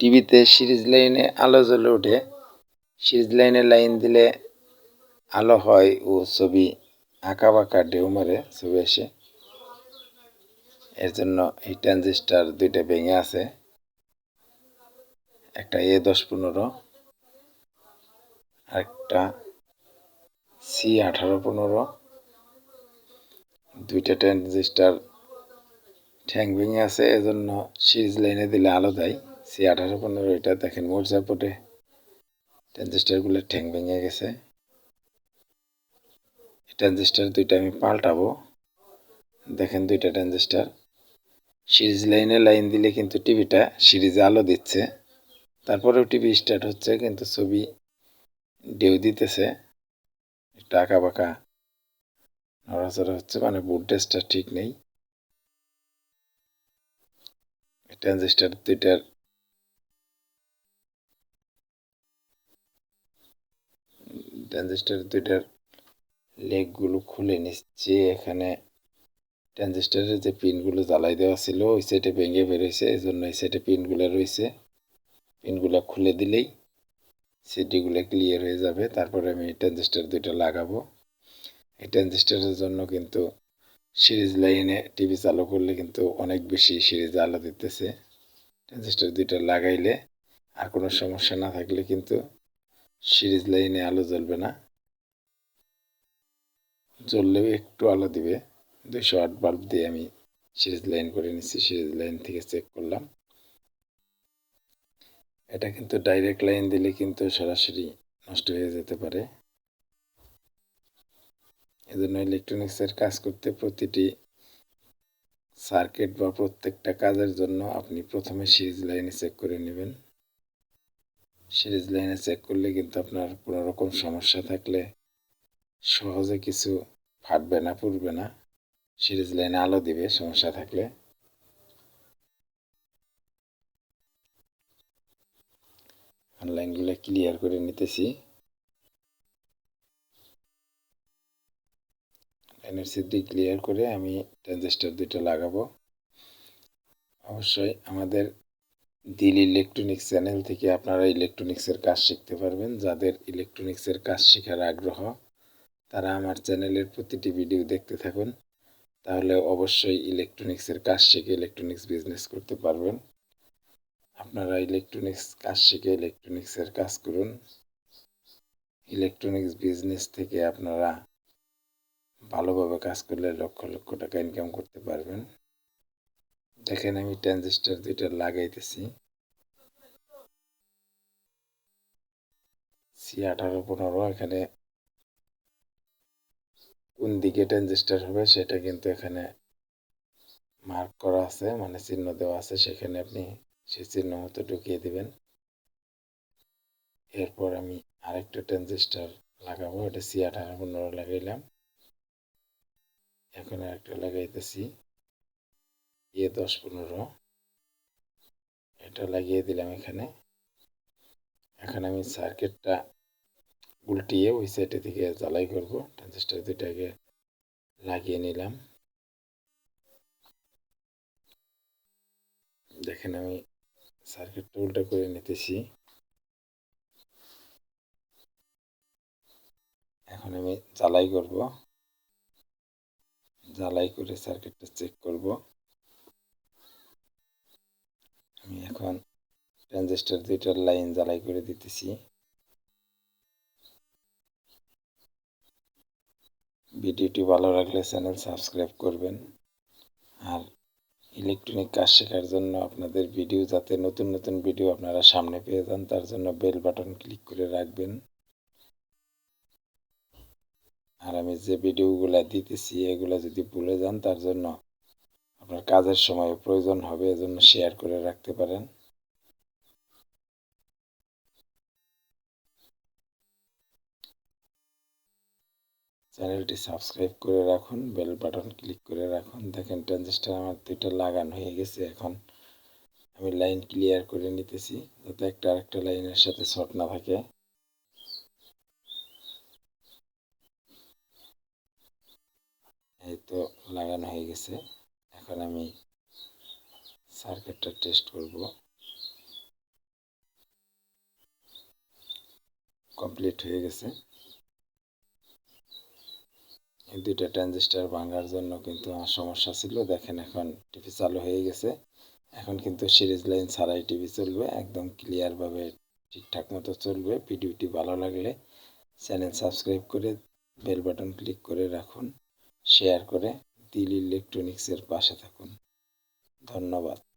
টিভিতে সিরিজ লাইনে আলো জ্বলে ওঠে। সিরিজ লাইনে লাইন দিলে আলো হয় ও ছবি আঁকা বাঁকা ঢেউ মারে, ছবি আসে। এর জন্য এই ট্রানজিস্টার দুইটা ভেঙে আছে। একটা এ দশ পনেরো একটা সি আঠারো পনেরো। দুইটা ট্রানজিস্টার ঠ্যাং ভেঙে আছে, এজন্য সিরিজ লাইনে দিলে আলো দেয়। সি আঠারো পনেরো, এটা দেখেন সাপোর্টে ট্রানজিস্টারগুলো ঠ্যাং ভেঙে গেছে। ট্রানজিস্টার দুইটা আমি পাল্টাবো। দেখেন দুইটা ট্রানজিস্টার। সিরিজ লাইনে লাইন দিলে কিন্তু টিভিটা সিরিজে আলো দিচ্ছে। তারপরেও টিভি স্টার্ট হচ্ছে, কিন্তু ছবি ডেউ দিতেছে। একটু আঁকা বাঁকা নড়াচড়া হচ্ছে মানে ভোল্টেজটা ঠিক নেই। ট্রানজিস্টার দুইটার ট্রানজিস্টার দুইটার লেগগুলো খুলে নিচ্ছে। এখানে ট্রানজিস্টারের যে পিনগুলো জ্বালাই দেওয়া ছিল, ওই সাইডে ভেঙে বেরোয়েছে এই জন্য এই সাইডে পিনগুলো রয়েছে। পিনগুলো খুলে দিলেই সিটিগুলো ক্লিয়ার হয়ে যাবে। তারপরে আমি ট্রানজিস্টার দুইটা লাগাবো। এই ট্রানজিস্টারের জন্য কিন্তু সিরিজ লাইনে টিভি চালু করলে কিন্তু অনেক বেশি সিরিজ আলো দিতেছে। ট্রানজিস্টার দুইটা লাগাইলে আর কোনো সমস্যা না থাকলে কিন্তু সিরিজ লাইনে আলো জ্বলবে না। জ্বললেও একটু আলো দিবে। দুইশো আট বাল্ব দিয়ে আমি সিরিজ লাইন করে নিচ্ছি, সিরিজ লাইন থেকে চেক করলাম। এটা কিন্তু ডাইরেক্ট লাইন দিলে কিন্তু সরাসরি নষ্ট হয়ে যেতে পারে। এজন্য ইলেকট্রনিক্সের কাজ করতে প্রতিটি সার্কিট বা প্রত্যেকটা কাজের জন্য আপনি প্রথমে সিরিজ লাইনে চেক করে নেবেন। সিরিজ লাইনে চেক করলে কিন্তু আপনার কোনো রকম সমস্যা থাকলে সহজে কিছু ফাটবে না, পুড়বে না। সিরিজ লাইনে আলো দিবে, সমস্যা থাকলে। লাইনগুলো ক্লিয়ার করে নিতেছি। লাইনের সিদ্ধি ক্লিয়ার করে আমি ট্রানজিস্টার দুইটা লাগাবো। অবশ্যই আমাদের দিল ইলেকট্রনিক্স চ্যানেল থেকে আপনারা ইলেকট্রনিক্সের কাজ শিখতে পারবেন। যাদের ইলেকট্রনিক্সের কাজ শেখার আগ্রহ, তারা আমার চ্যানেলের প্রতিটি ভিডিও দেখতে থাকুন। তাহলে অবশ্যই ইলেকট্রনিক্সের কাজ শিখে ইলেকট্রনিক্স বিজনেস করতে পারবেন। আপনারা ইলেকট্রনিক্স কাজ শিখে ইলেকট্রনিক্সের কাজ করুন। ইলেকট্রনিক্স বিজনেস থেকে আপনারা ভালোভাবে কাজ করলে লক্ষ লক্ষ টাকা ইনকাম করতে পারবেন। দেখেন আমি ট্রানজিস্টার দুইটা লাগাইতেছি। সি আঠারো পনেরো, এখানে কোন দিকে ট্রানজিস্টার হবে সেটা কিন্তু এখানে মার্ক করা আছে মানে চিহ্ন দেওয়া আছে, সেখানে আপনি সেই চিহ্ন মতো ঢুকিয়ে দিবেন। এরপর আমি আরেকটা ট্রানজিস্টার লাগাবো, এটা সি আঠারো পনেরো লাগাইলাম। এখন আরেকটা লাগাইতেছি। এ দশ পনেরো। এটা লাগিয়ে দিলাম এখানে। এখন আমি সার্কিটটা উল্টিয়ে ওই সাইডে থেকে জ্বালাই করব। ট্রানজিস্টার দুইটাকে লাগিয়ে নিলাম। দেখেন আমি সার্কিটটা উল্টা করে নিতেছি। এখন আমি জ্বালাই করব। জ্বালাই করে সার্কিটটা চেক করব আমি এখন ট্রানজিস্টার দুইটার লাইন জ্বালাই করে দিতেছি। ভিডিওটি ভালো লাগলে চ্যানেল সাবস্ক্রাইব করবেন। আর ইলেকট্রনিক কাজ শেখার জন্য আপনাদের ভিডিও যাতে নতুন নতুন ভিডিও আপনারা সামনে পেয়ে যান, তার জন্য বেল বাটন ক্লিক করে রাখবেন। আর আমি যে ভিডিওগুলো দিতেছি, এগুলো যদি ভুলে যান, তার জন্য আপনার কাজের সময় প্রয়োজন হবে, এজন্য শেয়ার করে রাখতে পারেন। চ্যানেলটি সাবস্ক্রাইব করে রাখুন বেল বাটন ক্লিক করে রাখুন। দেখেন ট্রানজিস্টার আমার দুইটা লাগানো হয়ে গেছে এখন। আমি লাইন ক্লিয়ার করে নিতেছি, যাতে একটা আরেকটা লাইনের সাথে শর্ট না থাকে। এই তো লাগানো হয়ে গেছে। এখন আমি সার্কিটটা টেস্ট করব। কমপ্লিট হয়ে গেছে। এই দুইটা ট্রানজিস্টার ভাঙার জন্য কিন্তু আমার সমস্যা ছিল। দেখেন এখন টিভি চালু হয়ে গেছে। এখন কিন্তু সিরিজ লাইন ছাড়াই টিভি চলবে। একদম ক্লিয়ারভাবে ঠিকঠাক মতো চলবে। ভিডিওটি ভালো লাগলে চ্যানেল সাবস্ক্রাইব করে বেল বাটন ক্লিক করে রাখুন। শেয়ার করে দিল ইলেকট্রনিক্সের পাশে থাকুন। ধন্যবাদ।